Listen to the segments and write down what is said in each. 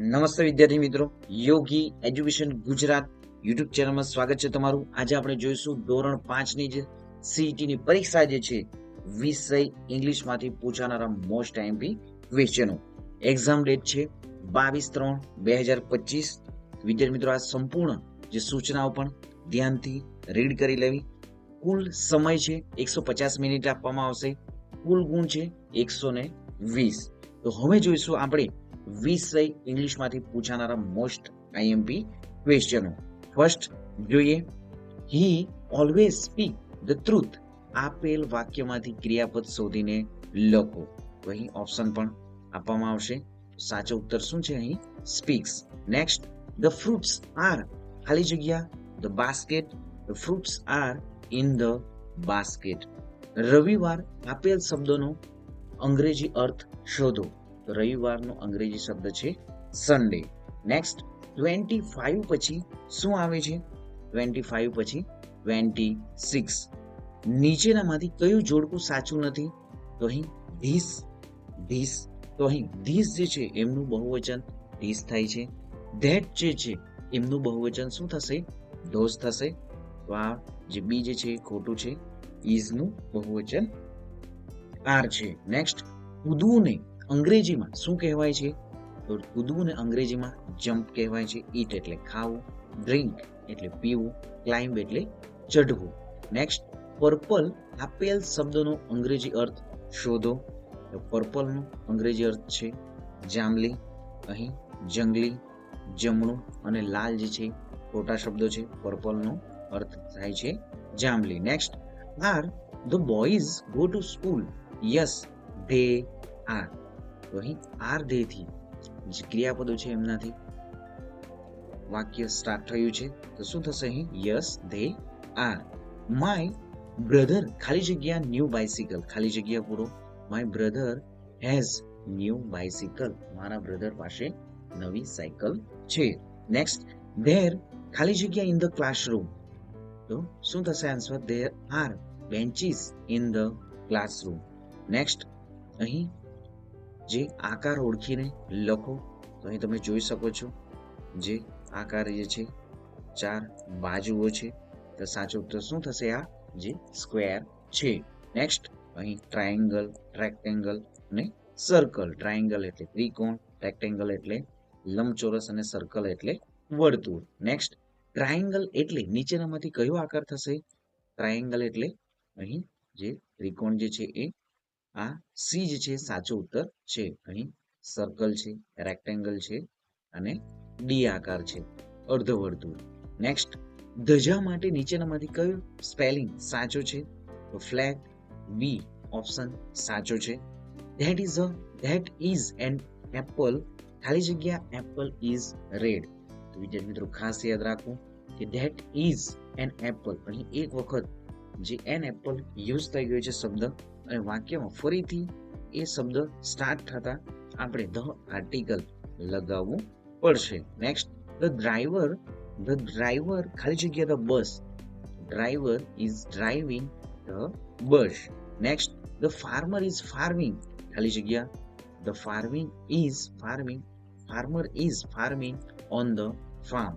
નમસ્તે વિદ્યાર્થી મિત્રો. યોગી એજ્યુકેશન ગુજરાત યુટ્યુબ ચેનલમાં સ્વાગત છે તમારું. આજે આપણે જોઈશું ધોરણ પાંચની જે CET ની પરીક્ષા જે છે, વિષય ઇંગ્લિશમાંથી પૂછાનારા મોસ્ટ આઈએમપી ક્વેશ્ચનો એક્ઝામ ડેટ છે બાવીસ ત્રણ બે હજાર પચીસ. વિદ્યાર્થી મિત્રો, આ સંપૂર્ણ જે સૂચનાઓ પણ ધ્યાનથી રીડ કરી લેવી. કુલ સમય છે એકસો પચાસ મિનિટ આપવામાં આવશે. કુલ ગુણ છે એકસો ને વીસ. તો હવે જોઈશું આપણે વિષય ઇંગ્લિશમાંથી પૂછાનારા મોસ્ટ આઈએમપી ક્વેશ્ચનો ફર્સ્ટ જોઈએ. He always speak the truth આપેલ વાક્યમાંથી ક્રિયાપદ શોધીને લખો. તો અહીં ઓપ્શન પણ આપવામાં આવશે. સાચો ઉત્તર શું છે અહીં? Speaks next the fruits are ખાલી જગ્યા. The basket the fruits are in the basket રવિવાર આપેલ શબ્દનો અંગ્રેજી અર્થ શોધો. રવિવારનો અંગ્રેજી શબ્દ છે સન્ડે નેક્સ્ટ ટ્વેન્ટી ફાઈવ પછી શું આવે છે? ટ્વેન્ટી ફાઈવ પછી ટ્વેન્ટી સિક્સ નીચેનામાંથી કયું જોડકું સાચું નથી? તો અહીં ધીસ ધીસ તો અહીં ધીસ જે છે, એમનું બહુવચન ધીસ થાય છે. ધેટ જે છે, એમનું બહુવચન શું થશે? ધોસ થશે. તો આ જે બી જે છે, એ ખોટું છે. ઇઝનું બહુવચન આર છે. નેક્સ્ટ કૂદવુંને અંગ્રેજીમાં શું કહેવાય છે? તો કૂદવુંને અંગ્રેજીમાં જમ્પ કહેવાય છે. ઈટ એટલે ખાવું, ડ્રિંક એટલે પીવું, ક્લાઇમ્બ એટલે ચઢવું. નેક્સ્ટ, પર્પલ, આપેલ શબ્દનો અંગ્રેજી અર્થ શોધો. તો પર્પલનો અંગ્રેજી અર્થ છે જાંબલી, અહીં જંગલી, જમણું અને લાલ જે છે, ખોટા શબ્દો છે, પર્પલનો અર્થ થાય છે જાંબલી. Next, are the boys go to school? Yes, they are. તો અહીં આર ધે જે ક્રિયાપદો છે એમનાથી. વાક્ય સ્ટાર્ટ થયું છે. તો શું થશે અહીં? Yes, they, are. My brother ખાલી જગ્યા ન્યૂ બાઇસિકલ ખાલી જગ્યા પૂરો. My brother has new bicycle મારા બ્રધર પાસે નવી સાયકલ છે. નેક્સ્ટ ધેર ખાલી જગ્યા ઇન ધ ક્લાસરૂમ તો શું થશે answer there are benches in the classroom next અહીં જે આકાર ઓળખીને લખો, તો અહીં તમે જોઈ શકો છો, જે આકાર જે છે, ચાર બાજુઓ છે. તો સાચો ઉત્તર શું થશે? આ જે સ્ક્વેર છે. નેક્સ્ટ અહીં ટ્રાયેંગલ રેક્ટેંગલ અને સર્કલ ટ્રાયેંગલ એટલે ત્રિકોણ રેક્ટેંગલ એટલે લંબચોરસ અને સર્કલ એટલે વર્તુળ. નેક્સ્ટ ટ્રાયેંગલ એટલે નીચેનામાંથી કયો આકાર થશે? ટ્રાયેંગલ એટલે અહીં જે ત્રિકોણ જે છે એ આ સી જે છે, સાચો ઉત્તર છે. અહીં સર્કલ છે રેક્ટેંગલ છે અને ડી આકાર છે અર્ધવર્તુળ નેક્સ્ટ ધજા માટે નીચેનામાંથી કયો સ્પેલિંગ સાચો છે? તો ફ્લેગ બી ઓપ્શન સાચો છે. That is a that is an apple ખાલી જગ્યા એપલ ઇઝ રેડ તો વિદ્યાર્થી મિત્રો, ખાસ યાદ રાખો કે ધેટ ઇઝ એન એપલ અહીં એક વખત જે એન એપલ યુઝ થઈ ગયો છે, શબ્દ અને વાક્યમાં ફરીથી એ શબ્દ સ્ટાર્ટ થતા આપણે ધ આર્ટિકલ લગાવવું પડશે. Next the driver the driver ખાલી જગ્યા the bus driver is driving the bus next the farmer is farming ખાલી જગ્યા the farming is farming farmer is farming on the farm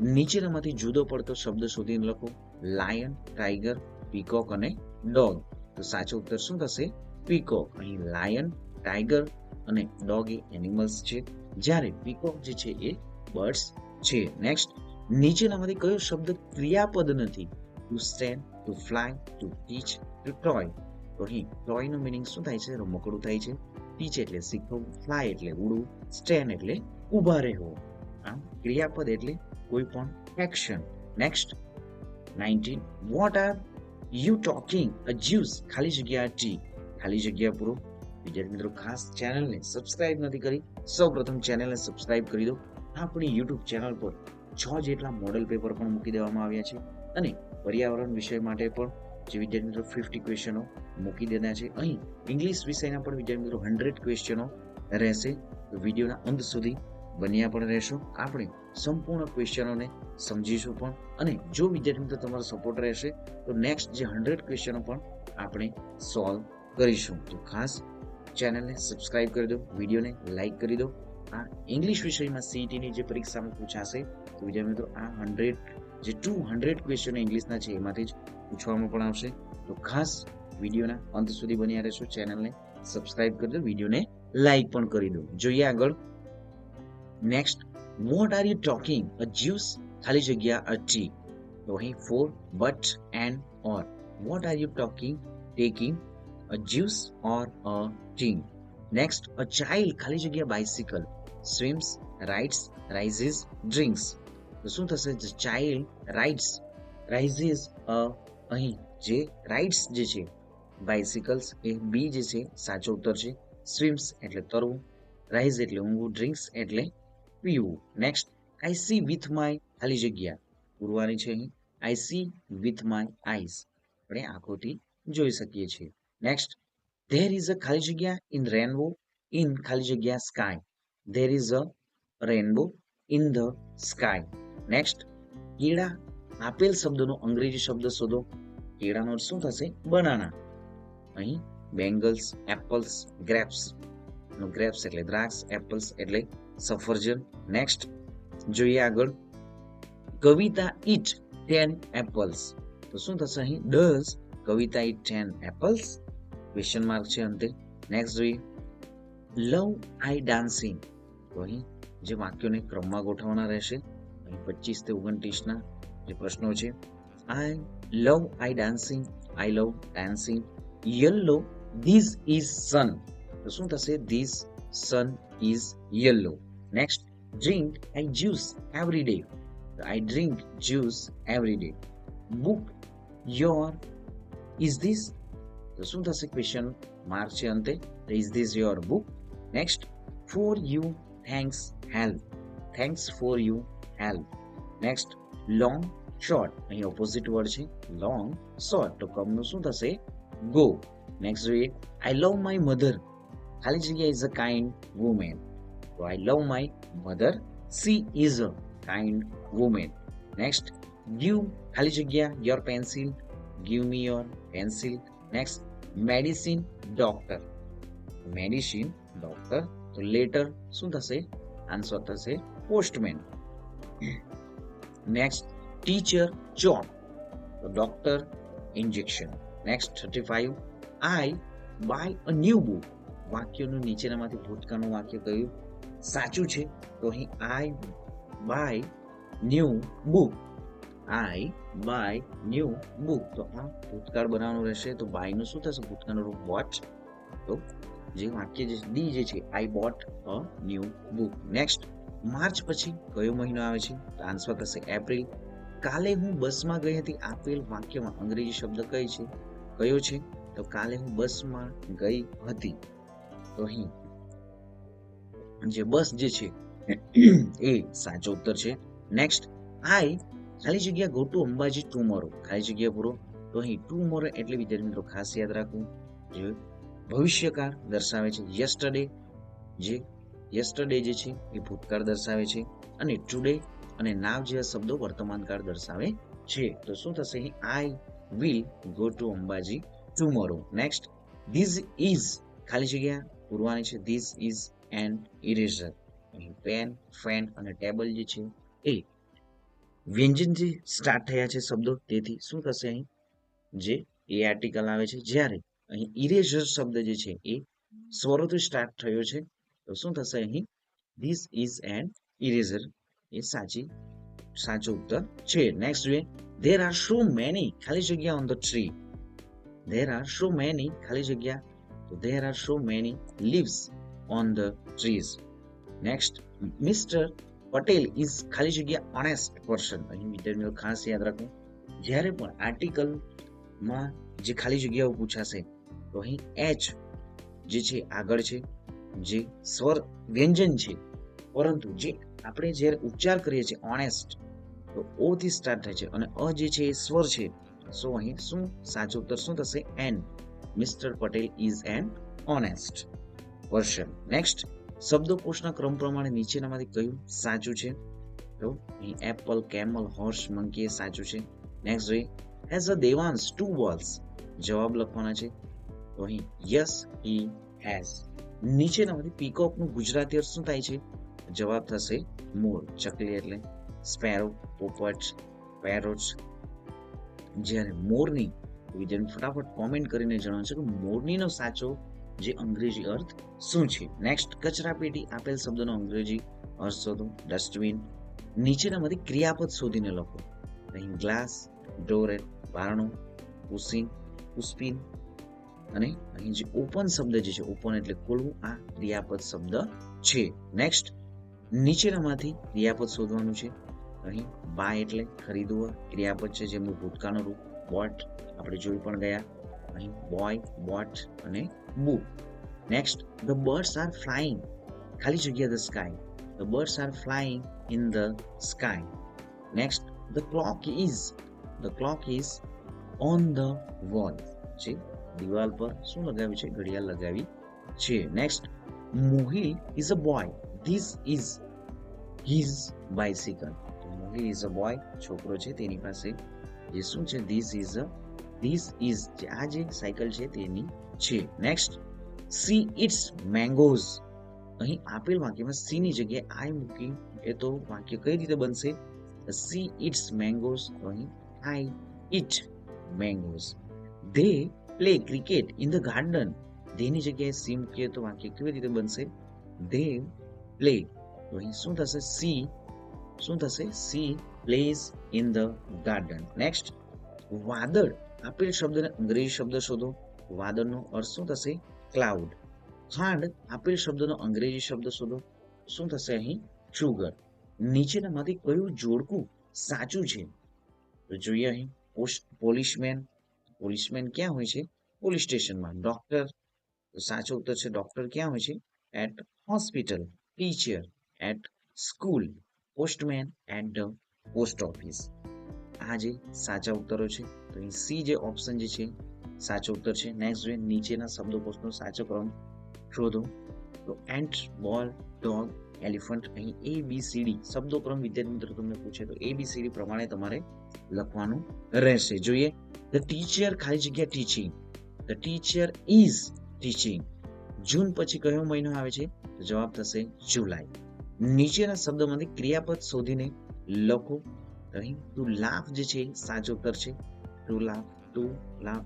નીચેનામાંથી જુદો પડતો શબ્દ શોધીને લખો. લાયન ટાઈગર પીકોક અને ડોગ તો સાચો ઉત્તર શું થશે? પીકોક. અહીં લાયન, ટાઈગર અને ડોગ એ એનિમલ્સ છે. જ્યારે પીકોક જે છે એ બર્ડ્સ છે. નેક્સ્ટ, નીચેનામાંથી કયો શબ્દ ક્રિયાપદ નથી? To stand to fly, to teach, to troy. તો અહીં ટ્રોયનું મિનિંગ શું થાય છે? રમકડું થાય છે. ટીચ એટલે શીખવું, ફ્લાય એટલે ઉડવું સ્ટેન્ડ એટલે ઊભા રહેવું. આમ ક્રિયાપદ એટલે કોઈ પણ action. Next 19 what are you talking a juice ખાલી જગ્યા ટી ખાલી જગ્યા પૂરો. વિદ્યાર્થી મિત્રો, ખાસ ચેનલને સબસ્ક્રાઇબ નથી કરી, સૌપ્રથમ ચેનલને સબસ્ક્રાઇબ કરી દો. આપણી યુટ્યુબ ચેનલ પર છ જેટલા મોડેલ પેપર પણ મૂકી દેવામાં આવ્યા છે. અને પર્યાવરણ વિષય માટે પણ જે વિદ્યાર્થી મિત્રો ફિફ્ટી ક્વેશ્ચનો મૂકી દેના છે. અહીં ઇંગ્લિશ વિષયના પણ વિદ્યાર્થી મિત્રો હંડ્રેડ ક્વેશ્ચનો રહેશે. વિડીયોના અંત સુધી બન્યા પણ રહેશો. આપણે સંપૂર્ણ ક્વેશ્ચનોને સમજીશું પણ. અને જો વિદ્યાર્થી મિત્રો તમારો સપોર્ટ રહેશે, તો નેક્સ્ટ જે હંડ્રેડ ક્વેશ્ચનો પણ આપણે સોલ્વ કરીશું. તો ખાસ ચેનલને સબસ્ક્રાઇબ કરી દો વિડીયોને લાઇક કરી દો. આ ઇંગ્લિશ વિષયમાં સીઈટીની જે પરીક્ષામાં પૂછાશે, તો વિદ્યાર્થી મિત્રો આ હંડ્રેડ જે ટુ હંડ્રેડ ક્વેશ્ચન ઇંગ્લિશના છે, એમાંથી જ પૂછવામાં પણ આવશે. તો ખાસ વિડીયોના અંત સુધી બન્યા રહેશો. ચેનલને સબસ્ક્રાઇબ કરી દો વિડીયોને લાઇક પણ કરી દો. જોઈએ આગળ next what are you talking a juice ખાલી જગ્યા અ ટી તો અહીં for but and or what are you talking taking a juice or a tea next a child ખાલી જગ્યા bicycle swims rides rises drinks તો શું થશે child rides rises અ અહીં જે રાઇડ્સ જે છે બાઇસિકલ્સ એ બી જે છે સાચો ઉત્તર છે સ્વિમ્સ એટલે તરવું રાઇઝ એટલે ઊંઘવું ડ્રિંક્સ એટલે પીવું next I see with my ખાલી જગ્યા. પૂરવાની છે અહીં. I see with my eyes આપણે આંખોથી જોઈ શકીએ છીએ. નેક્સ્ટ ધેર ઇઝ અ ખાલી જગ્યા ઇન રેનબો ઇન ખાલી જગ્યા sky there is a rainbow in the sky next કેળા, આપેલ શબ્દનો અંગ્રેજી શબ્દ શોધો. કેળાનો શું થશે? બનાના અહીં બેંગલ્સ એપલ્સ ગ્રેપ્સ ગ્રેપ્સ એટલે દ્રાક્ષ એપલ્સ એટલે સફરજન. નેક્સ્ટ જોઈએ આગળ. Kavita eat ten apples. તો શું થશે અહીં? Does Kavita eat ten apples? Question mark છે અંતે. નેક્સ્ટ જોઈએ. લવ આઈ ડાન્સિંગ તો અહીં જે વાક્યોને ક્રમમાં ગોઠવવાના રહેશે, અહીં પચીસ તે ઓગણત્રીસના જે પ્રશ્નો છે. I love I dancing I love dancing yellow this is sun તો શું થશે? This sun is yellow next drink I juice every day I drink juice every day book your is this તો શું થશે ક્વેશ્ચન માર્ક છે અંતે is this your book next for you thanks help thanks for you help next long short અહીં opposite word છે long short તો કમનું શું થશે? ગો નેક્સ્ટ જોઈએ. I love my mother ખાલી જગ્યા ઇઝ અ કાઇન્ડ વુમેન તો I love my mother she is a kind women next give ખાલી જગ્યા your pencil give me your pencil next medicine doctor medicine doctor તો letter શું થશે answer થશે postman next teacher ચોક તો doctor injection next thirty five I buy a new book વાક્યનું નીચેનામાંથી ભૂતકાળનું વાક્ય કયું? સાચું છે. તો અહીં I buy new book I buy new book તો આ ભૂતકાળ બનાવવાનું રહેશે. તો બાયનું શું થશે? ભૂતકાળનું રૂપ વોચ તો જે વાક્ય જે ડી જે છે I bought a new book next March પછી કયો મહિનો આવે છે? તો આન્સર થશે એપ્રિલ કાલે હું બસમાં ગઈ હતી. આપેલ વાક્યમાં અંગ્રેજી શબ્દ કઈ છે? કયો છે? તો કાલે હું બસમાં ગઈ હતી. તો અહીં જે બસ જે છે, એ સાચો ઉત્તર છે. નેક્સ્ટ આઈ ખાલી જગ્યા ગો ટુ અંબાજી ટુમોરો ખાલી જગ્યા પૂરો. તો અહીં ટુમોરો એટલે વિદ્યાર્થી મિત્રો ખાસ યાદ રાખવું. જે ભવિષ્યકાળ દર્શાવે છે. યસ્ટરડે જે યસ્ટરડે જે છે, એ ભૂતકાળ દર્શાવે છે. અને ટુડે અને નાવ જેવા શબ્દો વર્તમાનકાળ દર્શાવે છે. તો શું થશે અહીં? I will go to Ambaji tomorrow next these is ખાલી જગ્યા પૂરવાની છે. ધીસ ઇઝ એન ઇરેઝર અહીં પેન ફેન અને ટેબલ જે છે એ વ્યંજનથી સ્ટાર્ટ થયા છે શબ્દો. તેથી શું થશે અહીં? જે એ આર્ટિકલ આવે છે. જ્યારે અહીં ઇરેઝર શબ્દ જે છે એ સ્વરોથી સ્ટાર્ટ થયો છે, તો શું થશે અહીં? ધીસ ઇઝ એન ઇરેઝર એ સાચી, સાચો ઉત્તર છે. નેક્સ્ટ જોઈએ. ધેર આર સો મેની ખાલી જગ્યા on the tree there are so many ખાલી જગ્યા તો there are so many leaves on the trees next mister Patel is ખાલી જગ્યા ઓનેસ્ટ પર્સન અહીં વિદ્યાર્થીઓ ખાસ યાદ રાખો જ્યારે પણ આર્ટિકલમાં જે ખાલી જગ્યાઓ પૂછાશે, તો અહીં એચ જે છે, આગળ છે, જે સ્વર વ્યંજન છે. પરંતુ જે આપણે જ્યારે ઉચ્ચાર કરીએ છીએ ઓનેસ્ટ તો ઓ થી સ્ટાર્ટ થાય છે અને અ જે છે, એ સ્વર છે. સો અહીં શું સાચો ઉત્તર શું થશે? An mister Patel is an honest person next શબ્દકોશના ક્રમ પ્રમાણે નીચેનામાંથી કયું સાચું છે? તો એપલ, કેમલ, હોર્સ મંકી એ સાચું છે. નેક્સ્ટ જોઈએ has a Devansh two balls જવાબ લખવાના છે. તો અહીં યસ હી હેઝ નીચેનામાંથી પીકોકનું ગુજરાતી અર્થ શું થાય છે? જવાબ થશે મોર ચકલી એટલે. સ્પેરો પોપટ પેરોટ્સ જ્યારે મોરની વિદ્યાર્થી ફટાફટ કોમેન્ટ કરીને જણાવશો કે મોરનીનો સાચો જે અંગ્રેજી અર્થ શું છે? નેક્સ્ટ કચરાપેટી આપેલ શબ્દનો અંગ્રેજી અર્થ શોધો. ડસ્ટબિન નીચેનામાંથી ક્રિયાપદ શોધીને લખો. અહીં ગ્લાસ ડોરેટ બારણું પુસિંગ પુસ્પિન અને અહીં જે ઓપન શબ્દ જે છે ઓપન એટલે ખોલવું, આ ક્રિયાપદ શબ્દ છે. નેક્સ્ટ નીચેનામાંથી ક્રિયાપદ શોધવાનું છે. અહીં બાય એટલે ખરીદવા ક્રિયાપદ છે, જેમનું ભૂતકાળનું રૂપ બોટ આપણે જોઈ પણ ગયા. અહીં બોય બોટ અને બુ next the birds are flying ખાલી જગ્યા the sky the birds are flying in the sky next the clock is the clock is on the wall છે? દિવાલ પર શું લગાવ્યું છે? ઘડિયાળ લગાવી છે. Next Mohil is a boy this is his bicycle Mohil is a boy છોકરો છે, તેની પાસે જે શું છે? This is a this is આ જે સાયકલ છે તેની છે. નેક્સ્ટ સી ઇટ્સ મેંગોઝ અહીં આપેલ વાક્યમાં સી ની જગ્યાએ આઈ મૂકી એ તો વાક્ય કઈ રીતે બનશે? સી ઇટ્સ મેંગોઝ અહીં I eat mangoes they play cricket in the garden ધેની જગ્યાએ સી મૂકીએ તો વાક્ય કેવી રીતે બનશે? ધે પ્લે તો અહીં શું થશે? સી શું થશે? She plays in the garden next વાદળ. આપેલ શબ્દને અંગ્રેજી શબ્દ શોધો. વાદળનો અર્થ શું થશે? ક્લાઉડ ખાંડ, આપેલ શબ્દનો અંગ્રેજી શબ્દ શોધો. શું થશે અહીં? શુગર નીચેનામાંથી કયું જોડકું સાચું છે? તો જોઈએ અહીં પોલીસમેન. પોલીસમેન ક્યાં હોય છે? પોલીસ સ્ટેશનમાં. ડોક્ટર સાચો ઉત્તર છે ડોક્ટર ક્યાં હોય છે? At hospital teacher at school postman at the post office. આ જે સાચા ઉત્તરો છે, તો અહીં સી જે ઓપ્શન જે છે, સાચો ઉત્તર છે. નેક્સ્ટ જોઈએ નીચેના શબ્દકોશનો સાચો ક્રમ શોધો. તો એન્ટ બોલ ડોગ એલિફન્ટ અહીં એ બી સી ડી શબ્દો ક્રમ વિદ્યાર્થી મિત્રો તમને પૂછે તો એ બી સી ડી પ્રમાણે તમારે લખવાનું રહેશે. જોઈએ. ધ ટીચર ખાલી જગ્યા teaching the teacher is teaching June પછી કયો મહિનો આવે છે? જવાબ થશે જુલાઈ. નીચેના શબ્દોમાંથી ક્રિયાપદ શોધીને લખો અહીં ટુ લાફ જે છે સાચો ઉત્તર છે ટુ લાફ ટુ લાફ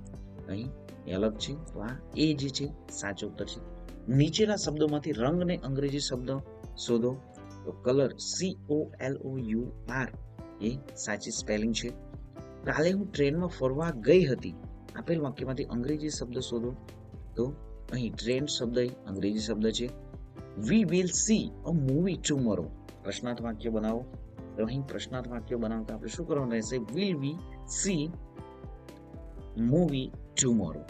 અહીં અલગ છે. તો આ એ જે છે સાચો ઉત્તર છે નીચેના શબ્દોમાંથી રંગને અંગ્રેજી શબ્દ શોધો. તો colour C O L O U R એ સાચી સ્પેલિંગ છે. કાલે હું ટ્રેનમાં ફરવા ગઈ હતી. આપેલ વાક્યમાંથી અંગ્રેજી શબ્દ શોધો. તો અહીં ટ્રેન શબ્દ અંગ્રેજી શબ્દ છે. We will see a movie tomorrow પ્રશ્નાર્થ વાક્ય બનાવો. તો અહીં પ્રશ્નાર્થ વાક્ય બનાવતા આપણે શું કરવાનું રહેશે will we see movie tomorrow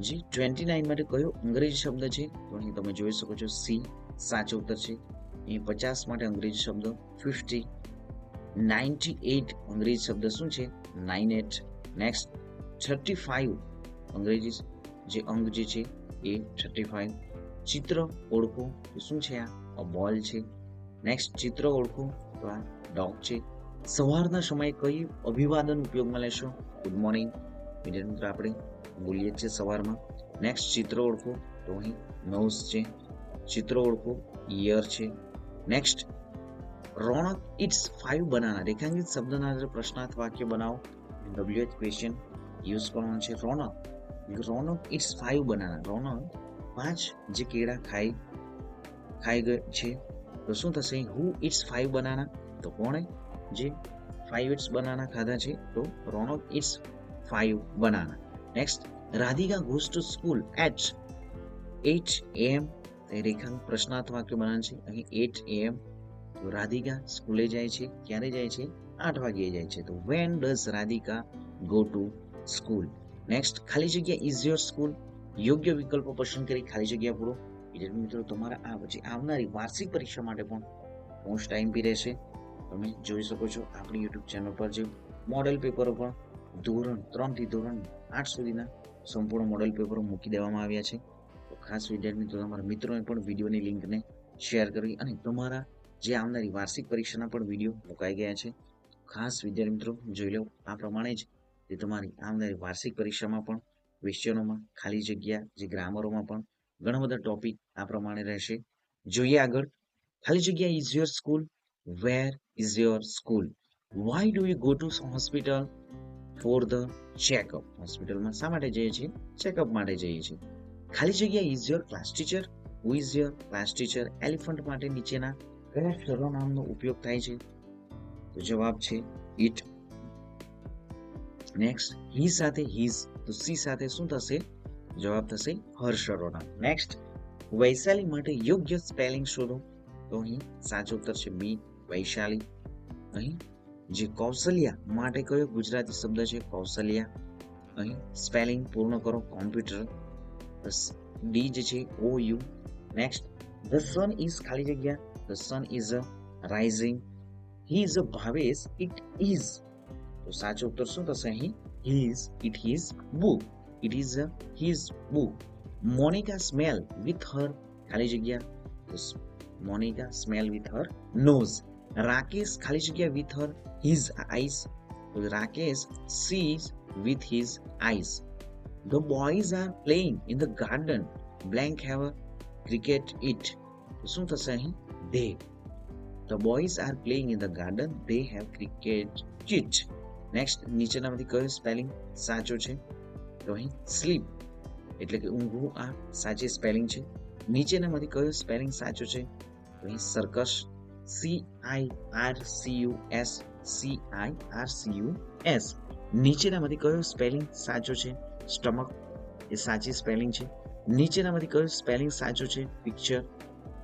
G twenty nine માટે કયો અંગ્રેજી શબ્દ છે તો અહીં તમે જોઈ શકો છો સી સાચો ઉત્તર છે અહીં પચાસ માટે અંગ્રેજી શબ્દ ફિફ્ટી નાઇન્ટી એટ અંગ્રેજી શબ્દ શું છે nine eight next thirty five અંગ્રેજી જે અંગ જે છે એ થર્ટી ફાઇવ ચિત્ર ઓળખો શું છે આ બોલ છે નેક્સ્ટ ચિત્ર ઓળખો તો ડોગ છે. સવારના સમયે કઈ અભિવાદન ઉપયોગમાં લેશો? ગુડ મોર્નિંગ વિદ્યાર્થી મિત્રો, આપણે બોલીએ છીએ સવારમાં. નેક્સ્ટ ચિત્ર ઓળખો. તો અહીં નોઝ છે. ચિત્ર ઓળખો. ઇયર છે. Next Ronak eats five banana રેખાંકિત શબ્દના આધારે પ્રશ્નાર્થ વાક્ય બનાવો. ડબલ્યુએચ ક્વેશ્ચન યુઝ કરવાનો છે Ronak. Ronak it's five banana Ronak પાંચ જે કેળા ખાઈ ખાઈ ગઈ છે. તો શું થશે? હુ ઇટ્સ ફાઈવ બનાના તો કોણે? જે ફાઈવ ઇટ્સ બનાના ખાધા છે, તો Ronak eats five banana next Radhika goes to school at eight AM રેખાંક પ્રશ્નાર્થ વાક્ય બનાવે છે. અહીં એટ એમ તો રાધિકા સ્કૂલે જાય છે. ક્યારે જાય છે? આઠ વાગ્યે જાય છે. તો when does Radhika go to school next ખાલી જગ્યા ઇઝ યોર સ્કૂલ યોગ્ય વિકલ્પો પસંદ કરી, ખાલી જગ્યા પૂરો. વિદ્યાર્થી મિત્રો તમારા આ પછી આવનારી વાર્ષિક પરીક્ષા માટે પણ મોસ્ટ ટાઈમ બી રહેશે. તમે જોઈ શકો છો આપણી યુટ્યુબ ચેનલ પર જે મોડેલ પેપરો પણ ધોરણ ત્રણથી ધોરણ આઠ સુધીના સંપૂર્ણ મોડેલ પેપરો મૂકી દેવામાં આવ્યા છે. ખાસ વિદ્યાર્થી મિત્રો, તમારા મિત્રોને પણ વિડીયોની લિંકને શેર કરવી અને તમારા જે આવનારી વાર્ષિક પરીક્ષાના પણ વીડિયો મુકાઈ ગયા છે. ખાસ વિદ્યાર્થી મિત્રો, જોઈ લો આ પ્રમાણે જ તે તમારી આવનારી વાર્ષિક પરીક્ષામાં પણ ક્વેશ્ચનોમાં ખાલી જગ્યા, જે ગ્રામરોમાં પણ ઘણા બધા ટોપિક આ પ્રમાણે રહેશે. જોઈએ આગળ. ખાલી જગ્યા is your school where is your school why do you go to hospital for the checkup હોસ્પિટલમાં શા માટે જઈએ છીએ? ચેકઅપ માટે જઈએ છીએ. ખાલી જગ્યા is your class teacher who is your class teacher elephant માટે નીચેના કયા સર્વનામનો ઉપયોગ થાય છે. તો જવાબ છે ઇટ નેક્સ્ટ હી સાથે હીઝ તો સી સાથે શું થશે? જવાબ થશે હર્ષરોના નેક્સ્ટ વૈશાલી માટે યોગ્ય સ્પેલિંગ શોધો. તો અહીં સાચો ઉત્તર છે બી, વૈશાલી. અહીં જે કૌશલ્યા માટે કયો ગુજરાતી શબ્દ છે? કૌશલ્યા. અહીં સ્પેલિંગ પૂર્ણ કરો કોમ્પ્યુટર ડી જે છે O U next the sun is ખાલી જગ્યા. The sun is a rising he is a Bhavesh it is તો સાચો ઉત્તર શું થશે અહીં? Is it is book it is his book Monika smell with her ખાલી જગ્યા Monika smell with her nose Rakesh ખાલી જગ્યા with her his eyes Rakesh sees with his eyes the boys are playing in the garden blank have cricket it શું થશે અહીં they the boys are playing in the garden they have cricket kit next નીચેનામાંથી કયો spelling સાચો છે તો અહીં slip એટલે કે ઊંઘવું આ સાચી સ્પેલિંગ છે. નીચેનામાંથી કયો સ્પેલિંગ સાચો છે? તો અહીં circus C I R C U S C I R C U S નીચેનામાંથી કયો સ્પેલિંગ સાચો છે? સ્ટમક એ સાચી સ્પેલિંગ છે. નીચેનામાંથી કયો સ્પેલિંગ સાચો છે? પિક્ચર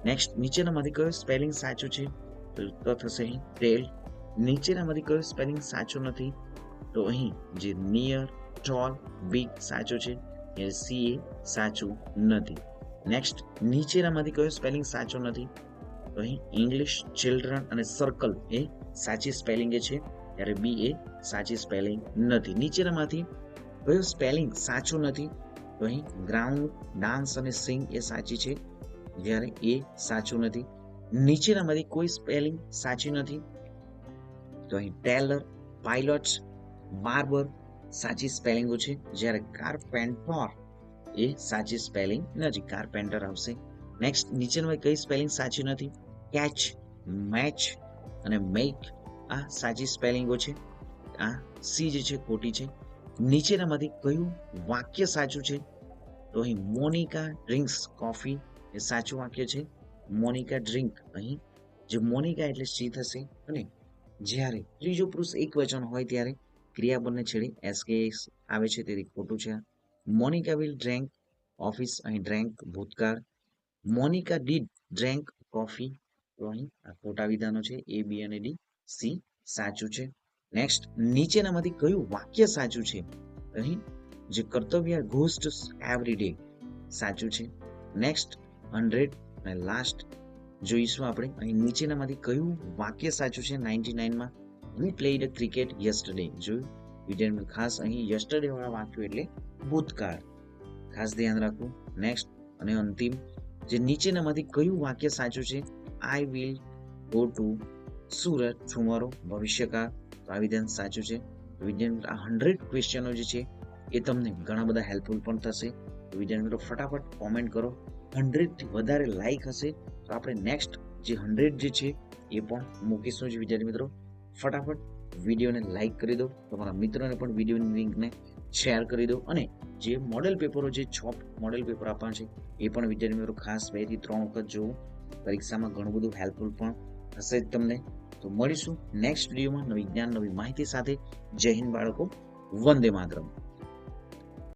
નેક્સ્ટ નીચેનામાંથી કયો સ્પેલિંગ સાચો છે? તો થશે અહીં ટેલ નીચેનામાંથી કયો સ્પેલિંગ સાચો નથી? તો અહીં જે નિયર ટોલ બિગ સાચો છે એ સી એ સાચું નથી. નેક્સ્ટ નીચેનામાંથી કયો સ્પેલિંગ સાચો નથી? તો અહીં ઇંગ્લિશ ચિલ્ડ્રન અને સર્કલ એ સાચી સ્પેલિંગ છે ત્યારે બી એ સાચી સ્પેલિંગ નથી. નીચેનામાંથી કયો સ્પેલિંગ સાચું નથી? તો અહીં ગ્રાઉન્ડ ડાન્સ અને સિંગ એ સાચી છે, જ્યારે એ સાચું નથી. નીચેનામાંથી કોઈ સ્પેલિંગ સાચી નથી? તો અહીં ટેલર પાયલોટ બાર્બર સાચી સ્પેલિંગો છે. જ્યારે કાર્પેન્ટર એ સાચી સ્પેલિંગ નથી કાર્પેન્ટર આવશે. નેક્સ્ટ નીચેમાં કઈ સ્પેલિંગ સાચી નથી? કેચ મેચ અને મેક આ સાચી સ્પેલિંગો છે. આ સી જે છે, ખોટી છે. નીચેનામાંથી કયું વાક્ય સાચું છે? તો અહીં મોનિકા ડ્રિંક્સ કોફી એ સાચું વાક્ય છે. મોનિકા ડ્રિંક. અહીં જે મોનિકા એટલે સી થશે અને જ્યારે ત્રીજો પુરુષ એક વચન હોય ત્યારે ક્રિયા બંને છેડી એસકે આવે છે. તેથી ખોટું છે. મોનિકા વિલ ડ્રેન્ક ઓફિસ અહીં ડ્રેન્ક ભૂતકાળ. Monika did drank coffee. તો અહીં આ ખોટા વિધાનો છે. એ, બી અને ડી, સી સાચું છે. નેક્સ્ટ, નીચેનામાંથી કયું વાક્ય સાચું છે? અહીં જે કર્તવ્ય ઘોસ્ટ એવરી ડે સાચું છે. નેક્સ્ટ, હંડ્રેડ અને લાસ્ટ જોઈશું આપણે અહીં નીચેનામાંથી કયું વાક્ય સાચું છે? નાઇન્ટી નાઇનમાં વી પ્લેડ ક્રિકેટ યસ્ટરડે જોયું વિડીયોનું ખાસ અહીં યસ્ટરડે વાળા વાક્યો એટલે ભૂતકાળ. ખાસ ધ્યાન રાખવું નેક્સ્ટ અને અંતિમ. જે નીચેનામાંથી કયું વાક્ય સાચું છે? I will go to Surat tomorrow ભવિષ્યકાળ. તો આ વિધાન સાચું છે. વિજ્ઞાન આ હંડ્રેડ ક્વેશ્ચનો જે છે, એ તમને ઘણા બધા હેલ્પફુલ પણ થશે. વિજ્ઞાન મિત્રો, ફટાફટ કોમેન્ટ કરો. હંડ્રેડથી વધારે લાઇક હશે. તો આપણે નેક્સ્ટ જે હંડ્રેડ જે છે, એ પણ મૂકીશું જ વિદ્યાર્થી મિત્રો. ફટાફટ વિડીયોને લાઈક કરી દો, તમારા મિત્રોને પણ વિડીયોની લિંકને શેર કરી દો અને જે મોડેલ પેપરો જે છ મોડેલ પેપર આપવાના છે, એ પણ વિદ્યાર્થી મિત્રો ખાસ બેથી ત્રણ વખત જોવું. પરીક્ષામાં ઘણું બધું હેલ્પફુલ પણ હશે જ તમને. તો મળીશું નેક્સ્ટ વિડીયોમાં નવી જ્ઞાન, નવી માહિતી સાથે. જય હિન્દ બાળકો, વંદે માતરમ.